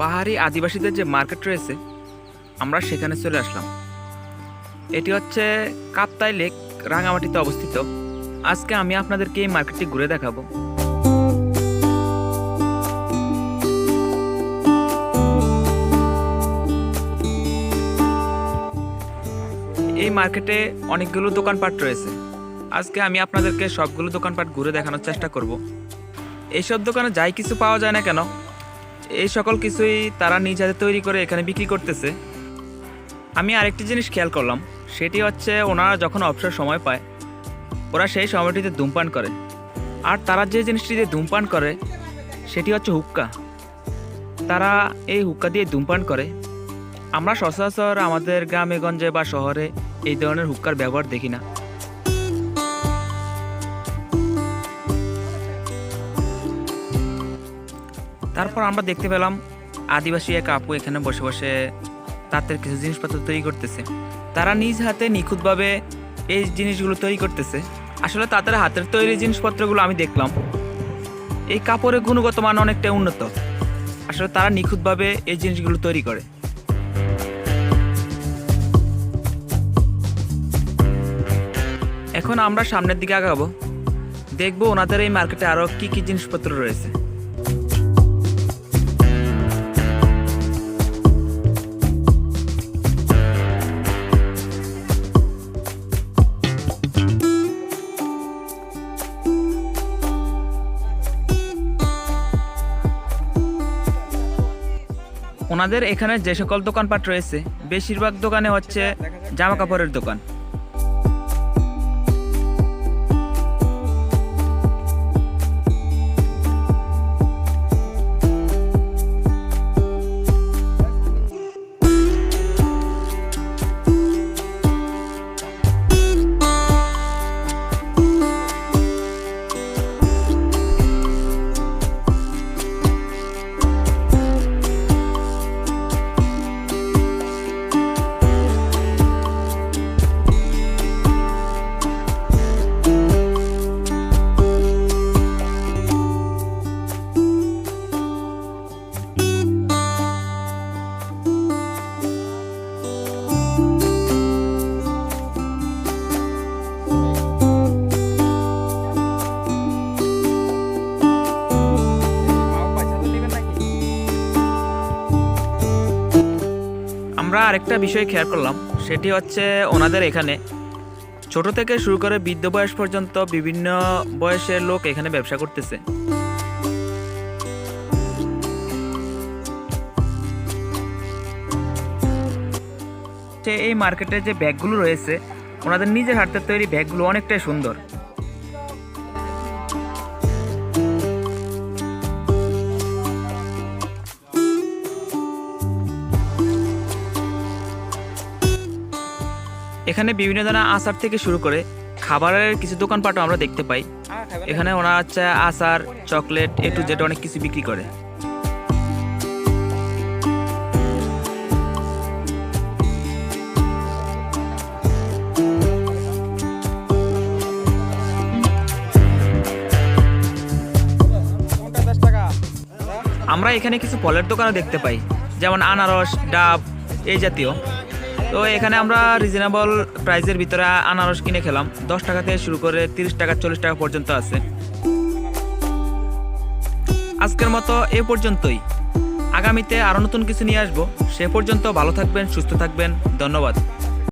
পাহাড়ি আদিবাসীদের যে মার্কেট রয়েছে, আমরা সেখানে চলে আসলাম। এটি হচ্ছে কাপ্তাই লেক রাঙামাটিতে অবস্থিত। আজকে আমি আপনাদেরকে এই মার্কেটটি ঘুরে দেখাবো। এই মার্কেটে অনেকগুলো দোকানপাট রয়েছে। আজকে আমি আপনাদেরকে সবগুলো দোকানপাট ঘুরে দেখানোর চেষ্টা করব। এইসব দোকানে যাই কিছু পাওয়া যায় না কেন এই সকল কিছুই তারা নিজ হাতে তৈরি করে এখানে বিক্রি করতেছে। আমি আরেকটি জিনিস খেয়াল করলাম, সেটি হচ্ছে ওনারা যখন অবসর সময় পায়, ওরা সেই সময়টিতে ধূমপান করে। আর তারা যে জিনিসটিতে ধূমপান করে, সেটি হচ্ছে হুক্কা। তারা এই হুক্কা দিয়ে ধূমপান করে। আমরা সচরাচর আমাদের গ্রামে, গঞ্জে বা শহরে এই ধরনের হুক্কার ব্যবহার দেখি না। তারপর আমরা দেখতে পেলাম আদিবাসী এক আপু এখানে বসে বসে তাঁতের কিছু জিনিসপত্র তৈরি করতেছে। তারা নিজ হাতে নিখুঁতভাবে এই জিনিসগুলো তৈরি করতেছে। আসলে তাদের হাতের তৈরি জিনিসপত্রগুলো আমি দেখলাম। এই কাপড়ের গুণগত মান অনেকটা উন্নত। আসলে তারা নিখুঁতভাবে এই জিনিসগুলো তৈরি করে। এখন আমরা সামনের দিকে আগাবো। দেখব ওনাদের এই মার্কেটে আরও কি কি জিনিসপত্র রয়েছে। ওনাদের এখানে যে সকল দোকানপাট রয়েছে বেশিরভাগ দোকানে হচ্ছে জামা কাপড়ের দোকান। আমরা আরেকটা বিষয় খেয়াল করলাম, সেটি হচ্ছে ওনাদের এখানে ছোট থেকে শুরু করে বৃদ্ধ বয়স পর্যন্ত বিভিন্ন বয়সের লোক এখানে ব্যবসা করতেছে। এই মার্কেটে যে ব্যাগগুলো রয়েছে, ওনাদের নিজের হাতের তৈরি ব্যাগগুলো অনেকটাই সুন্দর। এখানে বিভিন্ন ধরনের আচার থেকে শুরু করে খাবারের কিছু দোকানপাটও আমরা দেখতে পাই। এখানে ওনারা হচ্ছে আচার, চকলেট, এ টু জেড অনেক কিছু বিক্রি করে। আমরা এখানে কিছু ফলের দোকানও দেখতে পাই, যেমন আনারস, ডাব, এই জাতীয়। তো এখানে আমরা রিজনেবল প্রাইসের ভিতরে আনারস কিনে খেলাম। দশ টাকা থেকে শুরু করে তিরিশ টাকা, চল্লিশ টাকা পর্যন্ত আছে। আজকের মতো এ পর্যন্তই। আগামীতে আরও নতুন কিছু নিয়ে আসব। সে পর্যন্ত ভালো থাকবেন, সুস্থ থাকবেন। ধন্যবাদ।